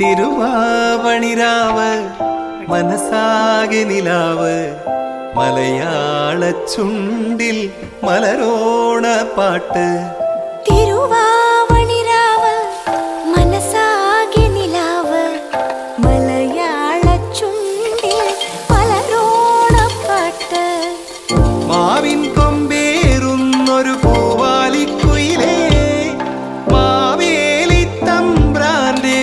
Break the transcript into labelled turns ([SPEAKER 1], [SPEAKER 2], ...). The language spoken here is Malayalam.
[SPEAKER 1] തിരുവാവണിരാവ് മനസ്സാകെ നിലാവ് മലയാള ചുണ്ടിൽ മലരോണ പാട്ട്.
[SPEAKER 2] തിരുവാവണിരാവ് മനസ്സാകെ നിലാവ് മലയാള ചുണ്ടിൽ മലരോണ പാട്ട്.
[SPEAKER 1] മാവിൻ